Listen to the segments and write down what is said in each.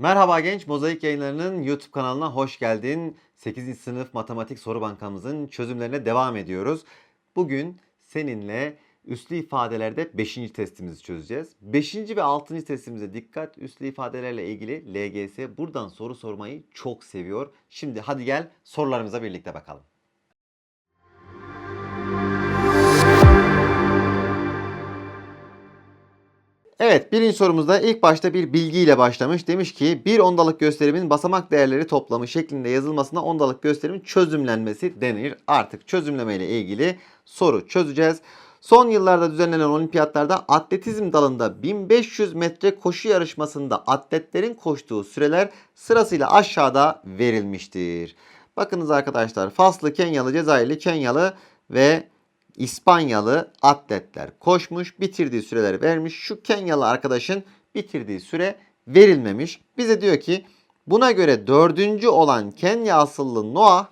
Merhaba genç, Mozaik Yayınları'nın YouTube kanalına hoş geldin. 8. sınıf matematik soru bankamızın çözümlerine devam ediyoruz. Bugün seninle üslü ifadelerde 5. testimizi çözeceğiz. 5. ve 6. testimize dikkat. Üslü ifadelerle ilgili LGS buradan soru sormayı çok seviyor. Şimdi hadi gel sorularımıza birlikte bakalım. Evet birinci sorumuzda ilk başta bir bilgiyle başlamış. Demiş ki bir ondalık gösterimin basamak değerleri toplamı şeklinde yazılmasına ondalık gösterimin çözümlenmesi denir. Artık çözümleme ile ilgili soru çözeceğiz. Son yıllarda düzenlenen olimpiyatlarda atletizm dalında 1500 metre koşu yarışmasında atletlerin koştuğu süreler sırasıyla aşağıda verilmiştir. Bakınız arkadaşlar Faslı, Kenyalı, Cezayirli, Kenyalı ve İspanyalı atletler koşmuş, bitirdiği süreleri vermiş. Şu Kenyalı arkadaşın bitirdiği süre verilmemiş. Bize diyor ki buna göre dördüncü olan Kenya asıllı Noah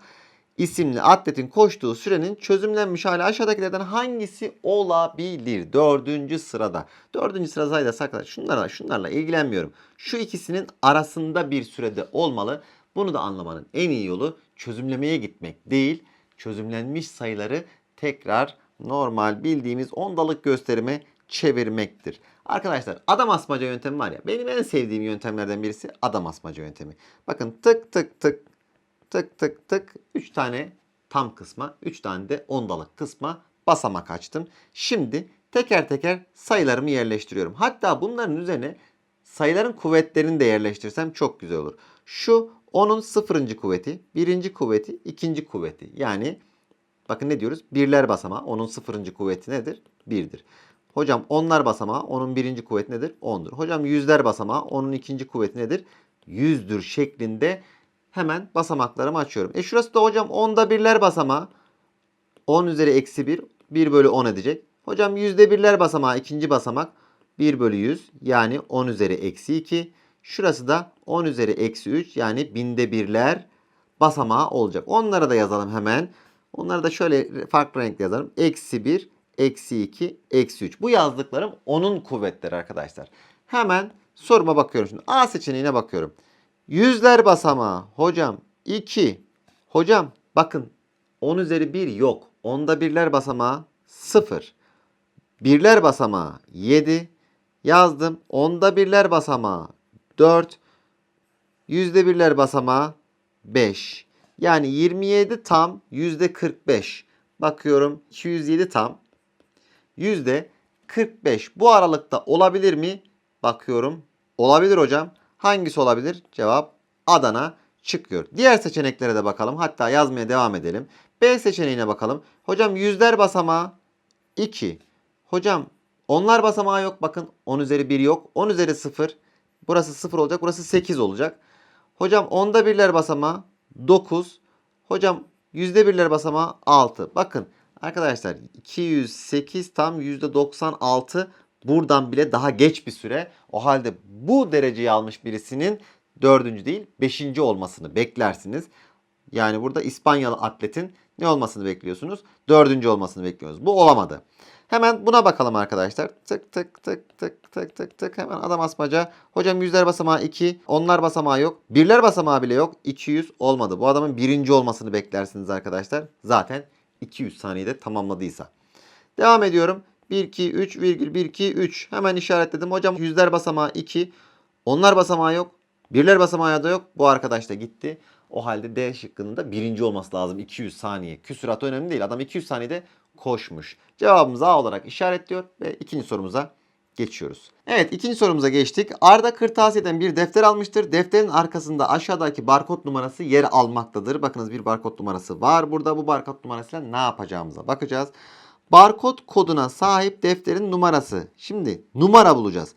isimli atletin koştuğu sürenin çözümlenmiş hali aşağıdakilerden hangisi olabilir? Dördüncü sırada. Dördüncü sırada arkadaşlar şunlarla, şunlarla ilgilenmiyorum. Şu ikisinin arasında bir sürede olmalı. Bunu da anlamanın en iyi yolu çözümlemeye gitmek değil, çözümlenmiş sayıları tekrar normal bildiğimiz ondalık gösterime çevirmektir. Arkadaşlar adam asmaca yöntemi var ya benim en sevdiğim yöntemlerden birisi adam asmaca yöntemi. Bakın tık tık tık tık tık tık 3 tane tam kısma 3 tane de ondalık kısma basamak açtım. Şimdi teker teker sayılarımı yerleştiriyorum. Hatta bunların üzerine sayıların kuvvetlerini de yerleştirsem çok güzel olur. Şu 10'un sıfırıncı kuvveti, birinci kuvveti, ikinci kuvveti. Yani Bakın ne diyoruz? Birler basamağı. Onun sıfırıncı kuvveti nedir? Birdir. Hocam onlar basamağı. Onun birinci kuvveti nedir? Ondur. Hocam yüzler basamağı. Onun ikinci kuvveti nedir? Yüzdür şeklinde hemen basamaklarımı açıyorum. E şurası da hocam onda birler basamağı. 10 üzeri eksi 1. 1 bölü 10 edecek. Hocam yüzde birler basamağı. ikinci basamak. 1 bölü 100. Yani 10 üzeri eksi 2. Şurası da 10 üzeri eksi 3. Yani binde birler basamağı olacak. Onları da yazalım hemen. Onları da şöyle farklı renkle yazarım. Eksi 1, eksi 2, eksi 3. Bu yazdıklarım onun kuvvetleri arkadaşlar. Hemen soruma bakıyorum şimdi. A seçeneğine bakıyorum. Yüzler basamağı. Hocam 2. Hocam bakın 10 üzeri 1 yok. Onda birler basamağı 0. Birler basamağı 7. Yazdım. Onda birler basamağı 4. Yüzde birler basamağı 5. Yani 27 tam yüzde 45. Bakıyorum 207 tam yüzde 45. Bu aralıkta olabilir mi? Bakıyorum. Olabilir hocam. Hangisi olabilir? Cevap Adana çıkıyor. Diğer seçeneklere de bakalım. Hatta yazmaya devam edelim. B seçeneğine bakalım. Hocam yüzler basamağı 2. Hocam onlar basamağı yok. Bakın 10 üzeri 1 yok. 10 üzeri 0. Burası 0 olacak. Burası 8 olacak. Hocam onda birler basamağı 9. Hocam yüzde birler basamağı 6. Bakın arkadaşlar 208 tam yüzde 96 buradan bile daha geç bir süre. O halde bu dereceyi almış birisinin dördüncü değil beşinci olmasını beklersiniz. Yani burada İspanyalı atletin ne olmasını bekliyorsunuz? Dördüncü olmasını bekliyoruz. Bu olamadı. Hemen buna bakalım arkadaşlar. Tık tık tık tık tık tık tık. Hemen adam asmaca. Hocam yüzler basamağı 2. Onlar basamağı yok. Birler basamağı bile yok. 200 olmadı. Bu adamın birinci olmasını beklersiniz arkadaşlar. Zaten 200 saniyede tamamladıysa. Devam ediyorum. 1, 2, 3, virgül 1, 2, 3. Hemen işaretledim. Hocam yüzler basamağı 2. Onlar basamağı yok. Birler basamağı da yok. Bu arkadaş da gitti. O halde D şıkkının da birinci olması lazım. 200 saniye. Küsurat önemli değil. Adam 200 saniyede koşmuş. Cevabımız A olarak işaretliyor ve ikinci sorumuza geçiyoruz. Evet ikinci sorumuza geçtik. Arda kırtasiyeden bir defter almıştır. Defterin arkasında aşağıdaki barkod numarası yer almaktadır. Bakınız bir barkod numarası var. Burada bu barkod numarasıyla ne yapacağımıza bakacağız. Barkod koduna sahip defterin numarası. Şimdi numara bulacağız.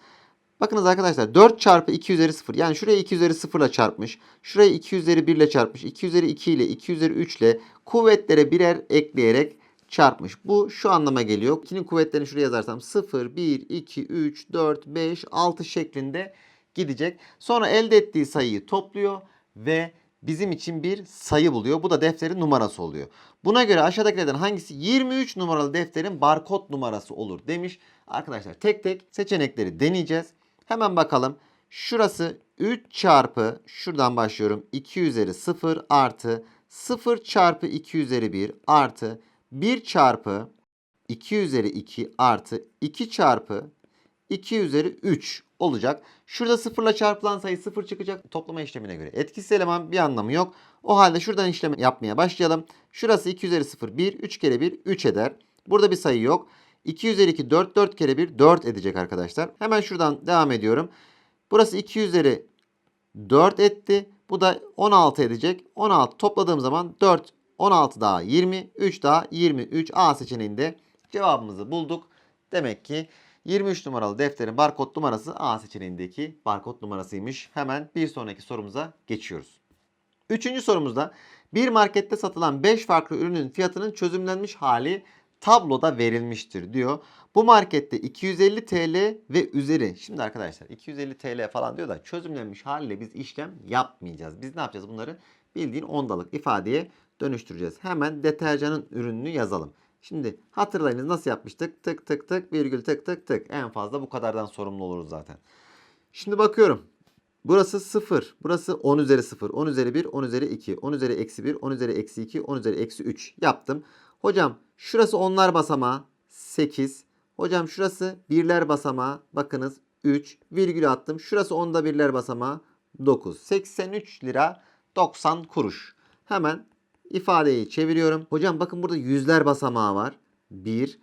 Bakınız arkadaşlar 4 çarpı 2 üzeri 0 yani şuraya 2 üzeri 0 ile çarpmış. Şurayı 2 üzeri 1 ile çarpmış. 2 üzeri 2 ile 2 üzeri 3 ile kuvvetlere birer ekleyerek çarpmış. Bu şu anlama geliyor. 2'nin kuvvetlerini şuraya yazarsam 0, 1, 2, 3, 4, 5, 6 şeklinde gidecek. Sonra elde ettiği sayıyı topluyor ve bizim için bir sayı buluyor. Bu da defterin numarası oluyor. Buna göre aşağıdakilerden hangisi 23 numaralı defterin barkod numarası olur demiş. Arkadaşlar tek tek seçenekleri deneyeceğiz. Hemen bakalım. Şurası 3 çarpı şuradan başlıyorum 2 üzeri 0 artı 0 çarpı 2 üzeri 1 artı 1 çarpı 2 üzeri 2 artı 2 çarpı 2 üzeri 3 olacak. Şurada sıfırla çarpılan sayı sıfır çıkacak. Toplama işlemine göre etkisiz eleman bir anlamı yok. O halde şuradan işlem yapmaya başlayalım. Şurası 2 üzeri 0 1. 3 kere 1 3 eder. Burada bir sayı yok. 2 üzeri 2 4 4 kere 1 4 edecek arkadaşlar. Hemen şuradan devam ediyorum. Burası 2 üzeri 4 etti. Bu da 16 edecek. 16 topladığım zaman 4 16 daha 20 3 daha 23 A seçeneğinde cevabımızı bulduk. Demek ki 23 numaralı defterin barkod numarası A seçeneğindeki barkod numarasıymış. Hemen bir sonraki sorumuza geçiyoruz. Üçüncü sorumuzda bir markette satılan 5 farklı ürünün fiyatının çözümlenmiş hali tabloda verilmiştir diyor. Bu markette 250 TL ve üzeri. Şimdi arkadaşlar 250 TL falan diyor da çözümlenmiş haliyle biz işlem yapmayacağız. Biz ne yapacağız bunları? Bildiğin ondalık ifadeye dönüştüreceğiz. Hemen deterjanın ürününü yazalım. Şimdi hatırlayınız nasıl yapmıştık? Tık tık tık virgül tık tık tık. En fazla bu kadardan sorumlu oluruz zaten. Şimdi bakıyorum. Burası 0. Burası 10 üzeri 0. 10 üzeri 1. 10 üzeri 2. 10 üzeri eksi 1. 10 üzeri eksi 2. 10 üzeri eksi 3 yaptım. Hocam şurası onlar basamağı 8. Hocam şurası birler basamağı bakınız 3. Virgül attım. Şurası onda birler basamağı 9. 83 lira 90 kuruş. Hemen ifadeyi çeviriyorum. Hocam bakın burada yüzler basamağı var. 1.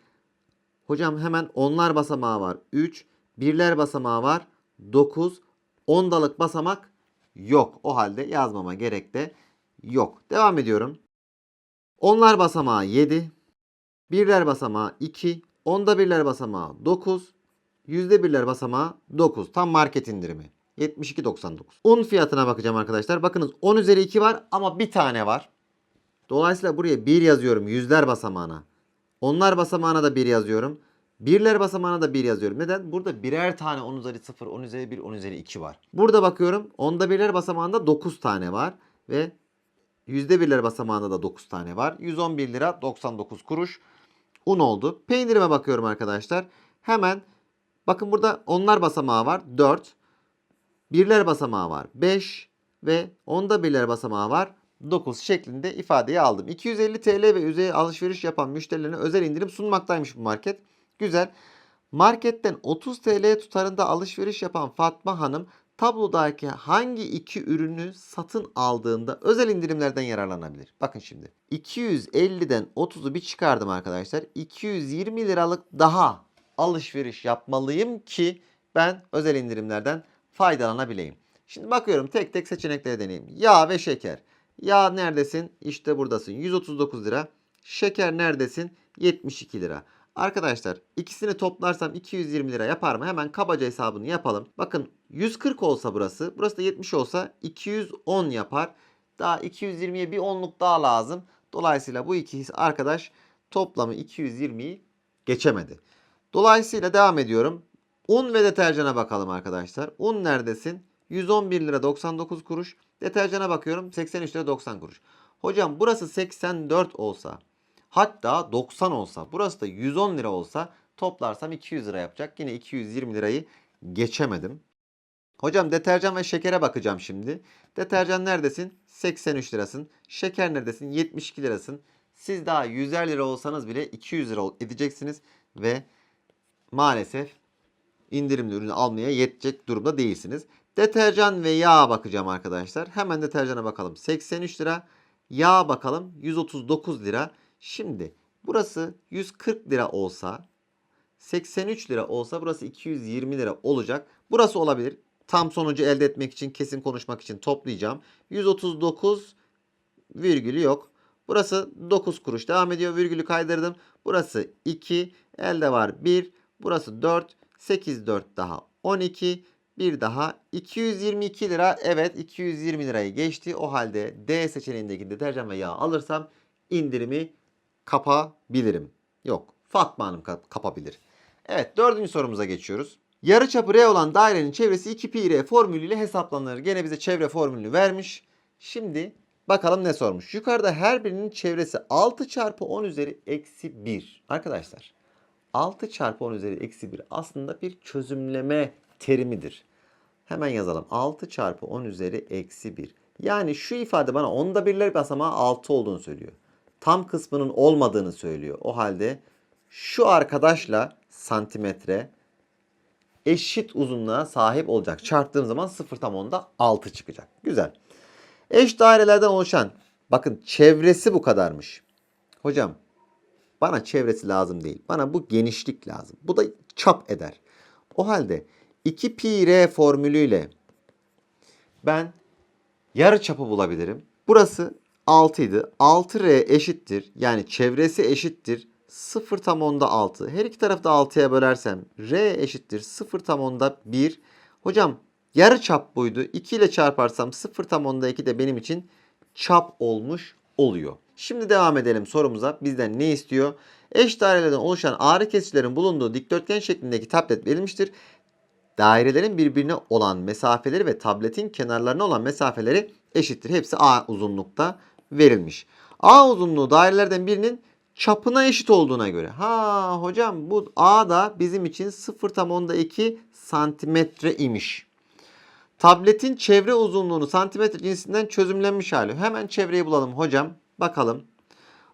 Hocam hemen onlar basamağı var. 3. Birler basamağı var. 9. Ondalık basamak yok. O halde yazmama gerek de yok. Devam ediyorum. Onlar basamağı 7. Birler basamağı 2. Onda birler basamağı 9. Yüzde birler basamağı 9. Tam market indirimi. 72.99. Un fiyatına bakacağım arkadaşlar. Bakınız 10 üzeri 2 var ama bir tane var. Dolayısıyla buraya 1 yazıyorum yüzler basamağına. Onlar basamağına da 1 yazıyorum. Birler basamağına da 1 yazıyorum. Neden? Burada birer tane 10 üzeri 0, 10 üzeri 1, 10 üzeri 2 var. Burada bakıyorum onda birler basamağında 9 tane var. Ve yüzde birler basamağında da 9 tane var. 111 lira 99 kuruş un oldu. Peynirime bakıyorum arkadaşlar. Hemen bakın burada onlar basamağı var 4. Birler basamağı var 5 ve onda birler basamağı var 9 şeklinde ifadeyi aldım. 250 TL ve üzeri alışveriş yapan müşterilerine özel indirim sunmaktaymış bu market. Güzel. Marketten 30 TL tutarında alışveriş yapan Fatma Hanım tablodaki hangi iki ürünü satın aldığında özel indirimlerden yararlanabilir? Bakın şimdi. 250'den 30'u bir çıkardım arkadaşlar. 220 liralık daha alışveriş yapmalıyım ki ben özel indirimlerden faydalanabileyim. Şimdi bakıyorum tek tek seçenekleri deneyeyim. Yağ ve şeker. Yağ neredesin? İşte buradasın. 139 lira. Şeker neredesin? 72 lira. Arkadaşlar ikisini toplarsam 220 lira yapar mı? Hemen kabaca hesabını yapalım. Bakın 140 olsa burası. Burası da 70 olsa 210 yapar. Daha 220'ye bir onluk daha lazım. Dolayısıyla bu iki arkadaş toplamı 220'yi geçemedi. Dolayısıyla devam ediyorum. Un ve deterjana bakalım arkadaşlar. Un neredesin? 111 lira 99 kuruş. Deterjana bakıyorum 83 lira 90 kuruş. Hocam burası 84 olsa hatta 90 olsa burası da 110 lira olsa toplarsam 200 lira yapacak. Yine 220 lirayı geçemedim. Hocam deterjan ve şekere bakacağım şimdi. Deterjan neredesin? 83 lirasın. Şeker neredesin? 72 lirasın. Siz daha 100'er lira olsanız bile 200 lira edeceksiniz ve maalesef indirimli ürünü almaya yetecek durumda değilsiniz. Deterjan ve yağ bakacağım arkadaşlar. Hemen deterjana bakalım. 83 lira. Yağ bakalım. 139 lira. Şimdi burası 140 lira olsa 83 lira olsa burası 220 lira olacak. Burası olabilir. Tam sonucu elde etmek için kesin konuşmak için toplayacağım. 139 virgülü yok. Burası 9 kuruş devam ediyor. Virgülü kaydırdım. Burası 2. Elde var 1. Burası 4. 8 4 daha 12. Bir daha 222 lira. Evet 220 lirayı geçti. O halde D seçeneğindeki deterjan ve yağ alırsam indirimi kapabilirim. Yok. Fatma Hanım kap- kapabilir. Evet dördüncü sorumuza geçiyoruz. Yarıçapı R olan dairenin çevresi 2 pi r formülüyle hesaplanır. Gene bize çevre formülünü vermiş. Şimdi bakalım ne sormuş. Yukarıda her birinin çevresi 6 çarpı 10 üzeri eksi 1. Arkadaşlar 6 çarpı 10 üzeri eksi 1 aslında bir çözümleme terimidir. Hemen yazalım. 6 çarpı 10 üzeri eksi 1. Yani şu ifade bana onda birler basamağı 6 olduğunu söylüyor. Tam kısmının olmadığını söylüyor. O halde şu arkadaşla santimetre eşit uzunluğa sahip olacak. Çarptığım zaman 0 tam onda 6 çıkacak. Güzel. Eş dairelerden oluşan bakın çevresi bu kadarmış. Hocam bana çevresi lazım değil. Bana bu genişlik lazım. Bu da çap eder. O halde 2 pi r formülüyle ben yarı çapı bulabilirim. Burası 6 idi. 6r eşittir. Yani çevresi eşittir. 0 tam onda 6. Her iki tarafı da 6'ya bölersem r eşittir. 0 tam onda 1. Hocam yarı çap buydu. 2 ile çarparsam 0 tam onda 2 de benim için çap olmuş oluyor. Şimdi devam edelim sorumuza. Bizden ne istiyor? Eş dairelerden oluşan ağrı kesicilerin bulunduğu dikdörtgen şeklindeki tablet verilmiştir. Dairelerin birbirine olan mesafeleri ve tabletin kenarlarına olan mesafeleri eşittir. Hepsi A uzunlukta verilmiş. A uzunluğu dairelerden birinin çapına eşit olduğuna göre. Ha hocam bu A da bizim için 0 tam onda 2 santimetre imiş. Tabletin çevre uzunluğunu santimetre cinsinden çözümlenmiş hali. Hemen çevreyi bulalım hocam. Bakalım.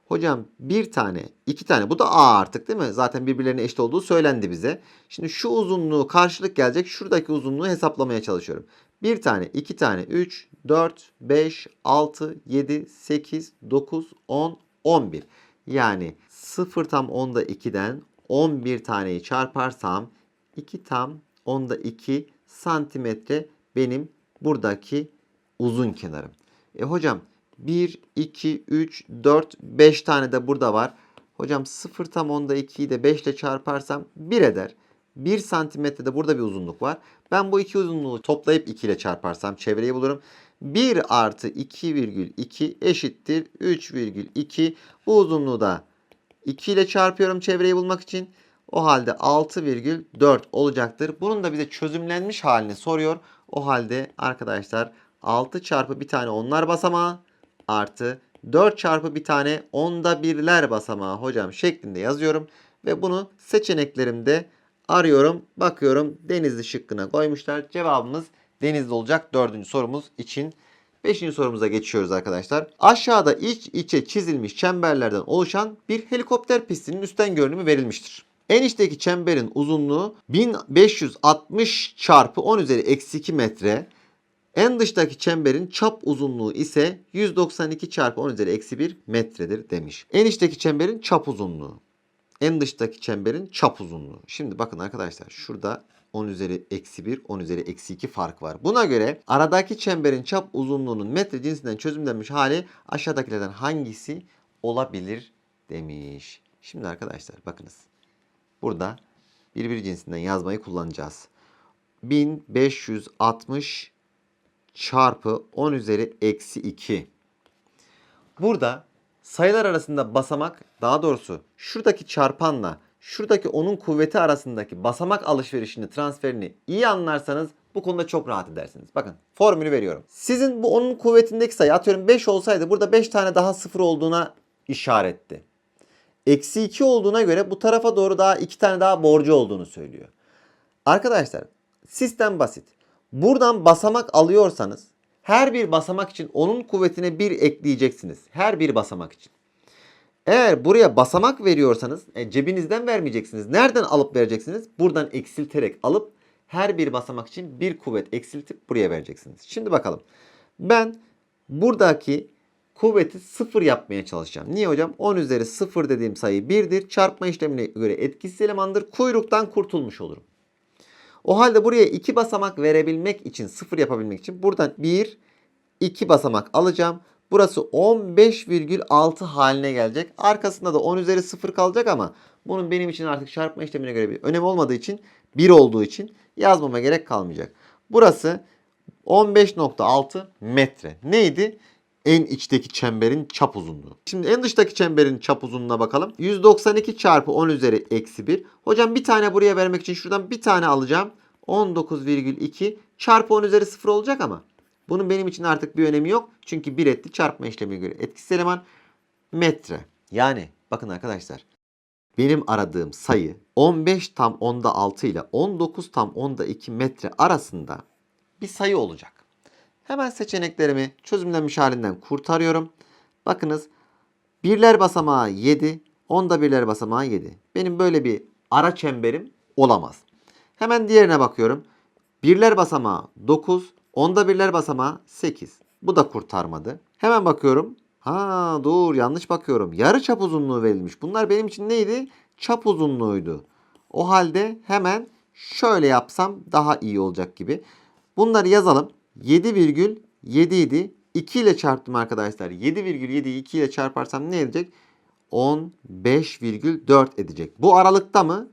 Hocam bir tane, iki tane. Bu da A artık değil mi? Zaten birbirlerine eşit olduğu söylendi bize. Şimdi şu uzunluğu karşılık gelecek. Şuradaki uzunluğu hesaplamaya çalışıyorum. Bir tane, iki tane, 3, 4, 5, 6, 7, 8, 9, 10, 11. Yani 0 tam onda 2'den 11 taneyi çarparsam 2 tam onda 2 santimetre benim buradaki uzun kenarım. E hocam 1, 2, 3, 4, 5 tane de burada var. Hocam 0 tam onda 2'yi de 5 ile çarparsam 1 eder. 1 santimetre de burada bir uzunluk var. Ben bu iki uzunluğu toplayıp 2 ile çarparsam çevreyi bulurum. 1 artı 2,2 eşittir 3,2. Bu uzunluğu da 2 ile çarpıyorum çevreyi bulmak için. O halde 6,4 olacaktır. Bunun da bize çözümlenmiş halini soruyor. O halde arkadaşlar 6 çarpı bir tane onlar basamağı artı 4 çarpı bir tane onda birler basamağı hocam şeklinde yazıyorum. Ve bunu seçeneklerimde arıyorum. Bakıyorum Denizli şıkkına koymuşlar. Cevabımız Denizli olacak dördüncü sorumuz için. Beşinci sorumuza geçiyoruz arkadaşlar. Aşağıda iç içe çizilmiş çemberlerden oluşan bir helikopter pistinin üstten görünümü verilmiştir. En içteki çemberin uzunluğu 1560 çarpı 10 üzeri eksi 2 metre. En dıştaki çemberin çap uzunluğu ise 192 çarpı 10 üzeri eksi 1 metredir demiş. En içteki çemberin çap uzunluğu. En dıştaki çemberin çap uzunluğu. Şimdi bakın arkadaşlar şurada 10 üzeri eksi 1, 10 üzeri eksi 2 fark var. Buna göre aradaki çemberin çap uzunluğunun metre cinsinden çözümlenmiş hali aşağıdakilerden hangisi olabilir demiş. Şimdi arkadaşlar bakınız. Burada birbiri cinsinden yazmayı kullanacağız. 1560 çarpı 10 üzeri eksi 2. Burada sayılar arasında basamak daha doğrusu şuradaki çarpanla şuradaki onun kuvveti arasındaki basamak alışverişini transferini iyi anlarsanız bu konuda çok rahat edersiniz. Bakın formülü veriyorum. Sizin bu onun kuvvetindeki sayı atıyorum 5 olsaydı burada 5 tane daha sıfır olduğuna işaretti. Eksi 2 olduğuna göre bu tarafa doğru daha 2 tane daha borcu olduğunu söylüyor. Arkadaşlar sistem basit. Buradan basamak alıyorsanız her bir basamak için onun kuvvetine 1 ekleyeceksiniz. Her bir basamak için. Eğer buraya basamak veriyorsanız e, cebinizden vermeyeceksiniz. Nereden alıp vereceksiniz? Buradan eksilterek alıp her bir basamak için bir kuvvet eksiltip buraya vereceksiniz. Şimdi bakalım. Ben buradaki kuvveti sıfır yapmaya çalışacağım. Niye hocam? 10 üzeri 0 dediğim sayı 1'dir. Çarpma işlemine göre etkisiz elemandır. Kuyruktan kurtulmuş olurum. O halde buraya 2 basamak verebilmek için, 0 yapabilmek için buradan 1, 2 basamak alacağım. Burası 15,6 haline gelecek. Arkasında da 10 üzeri 0 kalacak ama bunun benim için artık çarpma işlemine göre bir önemi olmadığı için 1 olduğu için yazmama gerek kalmayacak. Burası 15.6 metre. Neydi? En içteki çemberin çap uzunluğu. Şimdi en dıştaki çemberin çap uzunluğuna bakalım. 192 çarpı 10 üzeri eksi 1. Hocam bir tane buraya vermek için şuradan bir tane alacağım. 19,2 çarpı 10 üzeri 0 olacak ama bunun benim için artık bir önemi yok. Çünkü bir etti çarpma işlemine göre etkisiz eleman metre. Yani bakın arkadaşlar benim aradığım sayı 15 tam onda 6 ile 19 tam onda 2 metre arasında bir sayı olacak. Hemen seçeneklerimi çözümlenmiş halinden kurtarıyorum. Bakınız birler basamağı 7, onda birler basamağı 7. Benim böyle bir ara çemberim olamaz. Hemen diğerine bakıyorum. Birler basamağı 9, onda birler basamağı 8. Bu da kurtarmadı. Hemen bakıyorum. Ha dur yanlış bakıyorum. Yarı çap uzunluğu verilmiş. Bunlar benim için neydi? Çap uzunluğuydu. O halde hemen şöyle yapsam daha iyi olacak gibi. Bunları yazalım. 7,7 idi. 2 ile çarptım arkadaşlar. 7,7'yi 2 ile çarparsam ne edecek? 15,4 edecek. Bu aralıkta mı?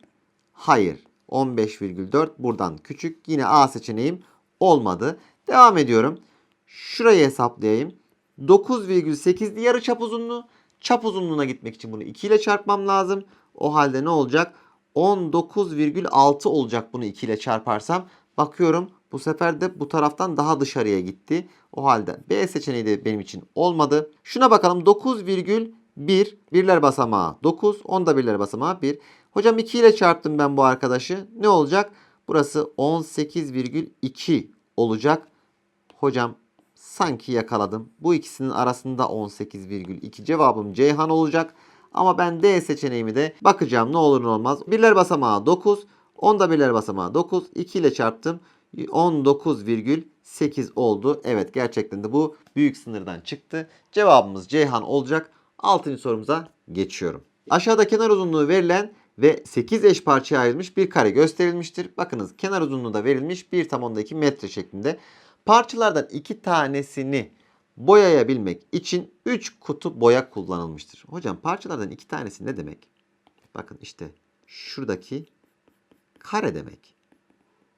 Hayır. 15,4 buradan küçük. Yine A seçeneğim olmadı. Devam ediyorum. Şurayı hesaplayayım. 9,8'di yarı çap uzunluğu. Çap uzunluğuna gitmek için bunu 2 ile çarpmam lazım. O halde ne olacak? 19,6 olacak bunu 2 ile çarparsam. Bakıyorum bu sefer de bu taraftan daha dışarıya gitti. O halde B seçeneği de benim için olmadı. Şuna bakalım 9,1 birler basamağı 9 onda birler basamağı 1. Hocam 2 ile çarptım ben bu arkadaşı. Ne olacak? Burası 18,2 olacak. Hocam sanki yakaladım. Bu ikisinin arasında 18,2 cevabım Ceyhan olacak. Ama ben D seçeneğimi de bakacağım ne olur ne olmaz. Birler basamağı 9. Onda birler basamağı 9. 2 ile çarptım. 19,8 oldu. Evet gerçekten de bu büyük sınırdan çıktı. Cevabımız Ceyhan olacak. 6. sorumuza geçiyorum. Aşağıda kenar uzunluğu verilen ve 8 eş parçaya ayrılmış bir kare gösterilmiştir. Bakınız kenar uzunluğu da verilmiş 1 tam onda 2 metre şeklinde. Parçalardan 2 tanesini boyayabilmek için 3 kutu boya kullanılmıştır. Hocam parçalardan 2 tanesi ne demek? Bakın işte şuradaki kare demek.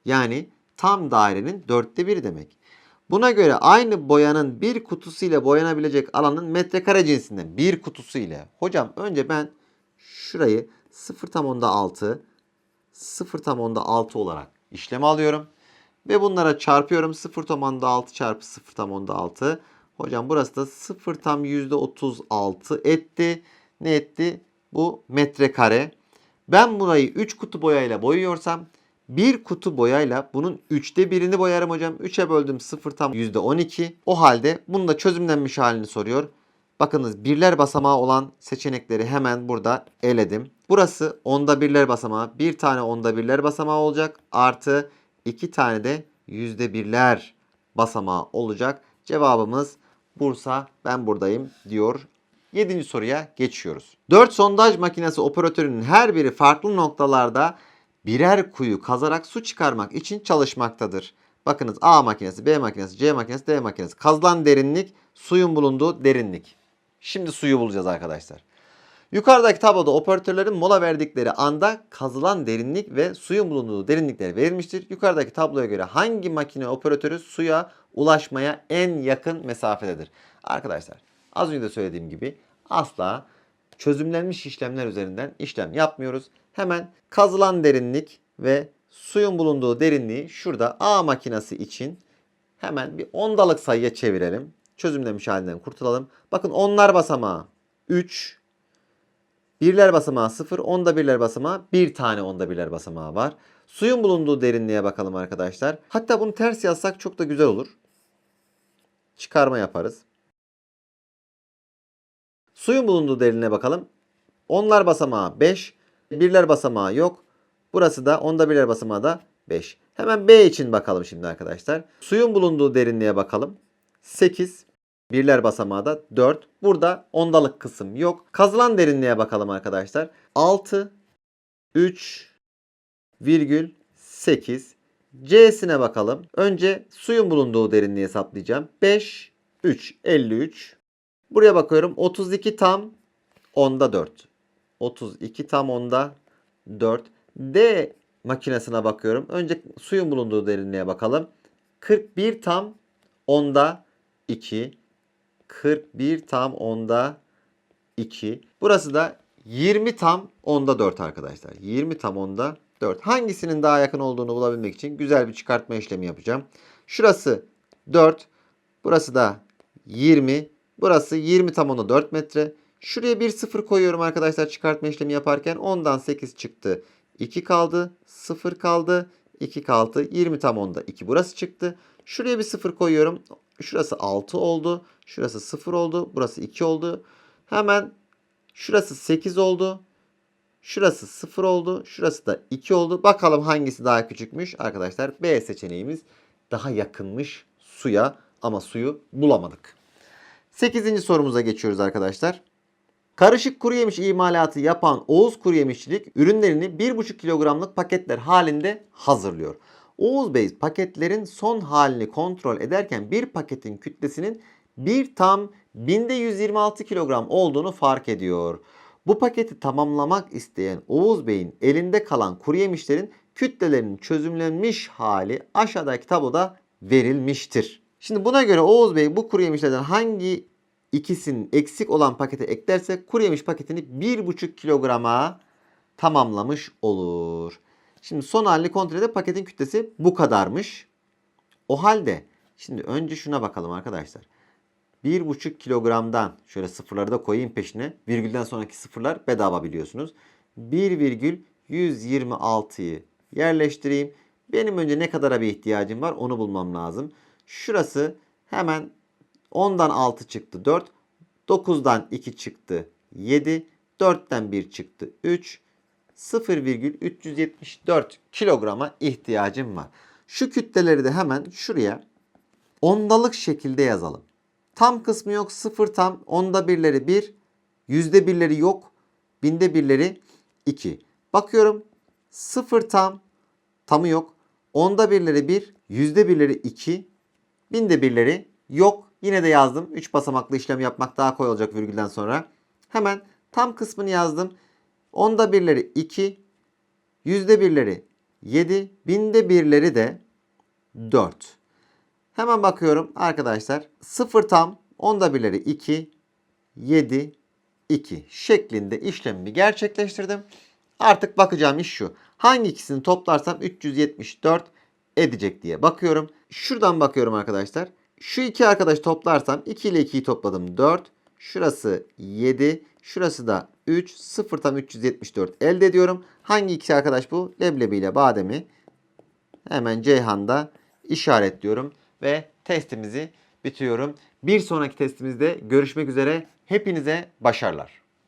Yani tam dairenin dörtte biri demek. Buna göre aynı boyanın bir kutusu ile boyanabilecek alanın metrekare cinsinden bir kutusu ile. Hocam önce ben şurayı 0 tam onda 6 0 tam onda 6 olarak işleme alıyorum. Ve bunlara çarpıyorum. 0 tam onda 6 çarpı 0 tam onda 6. Hocam burası da 0 tam %36 etti. Ne etti? Bu metrekare. Ben burayı 3 kutu boyayla boyuyorsam bir kutu boyayla bunun 3'te birini boyarım hocam. 3'e böldüm 0 tam %12. O halde bunu da çözümlenmiş halini soruyor. Bakınız birler basamağı olan seçenekleri hemen burada eledim. Burası onda birler basamağı. Bir tane onda birler basamağı olacak. Artı iki tane de yüzde birler basamağı olacak. Cevabımız Bursa ben buradayım diyor. 7. soruya geçiyoruz. 4 sondaj makinesi operatörünün her biri farklı noktalarda birer kuyu kazarak su çıkarmak için çalışmaktadır. Bakınız A makinesi, B makinesi, C makinesi, D makinesi. Kazılan derinlik, suyun bulunduğu derinlik. Şimdi suyu bulacağız arkadaşlar. Yukarıdaki tabloda operatörlerin mola verdikleri anda kazılan derinlik ve suyun bulunduğu derinlikler verilmiştir. Yukarıdaki tabloya göre hangi makine operatörü suya ulaşmaya en yakın mesafededir? Arkadaşlar az önce de söylediğim gibi asla çözümlenmiş işlemler üzerinden işlem yapmıyoruz. Hemen kazılan derinlik ve suyun bulunduğu derinliği şurada A makinesi için hemen bir ondalık sayıya çevirelim. Çözümlemiş halinden kurtulalım. Bakın onlar basamağı 3, birler basamağı 0, onda birler basamağı bir tane onda birler basamağı var. Suyun bulunduğu derinliğe bakalım arkadaşlar. Hatta bunu ters yazsak çok da güzel olur. Çıkarma yaparız. Suyun bulunduğu derinliğe bakalım. Onlar basamağı 5, birler basamağı yok. Burası da onda birler basamağı da 5. Hemen B için bakalım şimdi arkadaşlar. Suyun bulunduğu derinliğe bakalım. 8. Birler basamağı da 4. Burada ondalık kısım yok. Kazılan derinliğe bakalım arkadaşlar. 6, 3, virgül 8. C'sine bakalım. Önce suyun bulunduğu derinliği hesaplayacağım. 5, 3, 53. Buraya bakıyorum. 32 tam onda 4. 32 tam onda 4. D makinesine bakıyorum. Önce suyun bulunduğu derinliğe bakalım. 41 tam onda 2. 41 tam onda 2. Burası da 20 tam onda 4 arkadaşlar. 20 tam onda 4. Hangisinin daha yakın olduğunu bulabilmek için güzel bir çıkartma işlemi yapacağım. Şurası 4. Burası da 20. Burası 20 tam onda 4 metre. Şuraya bir sıfır koyuyorum arkadaşlar çıkartma işlemi yaparken. 10'dan 8 çıktı. 2 kaldı. 0 kaldı. 2 kaldı. 20 tam onda 2 burası çıktı. Şuraya bir 0 koyuyorum. Şurası 6 oldu. Şurası 0 oldu. Burası 2 oldu. Hemen şurası 8 oldu. Şurası 0 oldu. Şurası da 2 oldu. Bakalım hangisi daha küçükmüş? Arkadaşlar B seçeneğimiz daha yakınmış suya ama suyu bulamadık. 8. sorumuza geçiyoruz arkadaşlar. Karışık kuru yemiş imalatı yapan Oğuz Kuru Yemişçilik ürünlerini 1,5 kilogramlık paketler halinde hazırlıyor. Oğuz Bey paketlerin son halini kontrol ederken bir paketin kütlesinin bir tam binde 126 kilogram olduğunu fark ediyor. Bu paketi tamamlamak isteyen Oğuz Bey'in elinde kalan kuru yemişlerin kütlelerinin çözümlenmiş hali aşağıdaki tabloda verilmiştir. Şimdi buna göre Oğuz Bey bu kuru yemişlerden hangi ikisinin eksik olan pakete eklerse kuru yemiş paketini 1,5 kilograma tamamlamış olur. Şimdi son halini kontrol edip paketin kütlesi bu kadarmış. O halde şimdi önce şuna bakalım arkadaşlar. 1,5 kilogramdan şöyle sıfırları da koyayım peşine. Virgülden sonraki sıfırlar bedava biliyorsunuz. 1,126'yı yerleştireyim. Benim önce ne kadara bir ihtiyacım var onu bulmam lazım. Şurası hemen 10'dan 6 çıktı 4. 9'dan 2 çıktı 7. 4'ten 1 çıktı 3. 0,374 kilograma ihtiyacım var. Şu kütleleri de hemen şuraya ondalık şekilde yazalım. Tam kısmı yok. Sıfır tam. Onda birleri 1. Yüzde birleri yok. Binde birleri 2. Bakıyorum. Sıfır tam. Tamı yok. Onda birleri 1. Yüzde birleri 2. Binde birleri yok. Yine de yazdım. 3 basamaklı işlem yapmak daha kolay olacak virgülden sonra. Hemen tam kısmını yazdım. Onda birleri 2. Yüzde birleri 7. Binde birleri de 4. Hemen bakıyorum arkadaşlar. 0 tam onda birleri 2, 7, 2 şeklinde işlemimi gerçekleştirdim. Artık bakacağım iş şu. Hangi ikisini toplarsam 374 edecek diye bakıyorum. Şuradan bakıyorum arkadaşlar. Şu iki arkadaş toplarsam 2 ile 2'yi topladım 4. Şurası 7. Şurası da 3. 0 tam 374 elde ediyorum. Hangi iki arkadaş bu? Leblebi ile bademi. Hemen Ceyhan'da işaretliyorum ve testimizi bitiriyorum. Bir sonraki testimizde görüşmek üzere. Hepinize başarılar.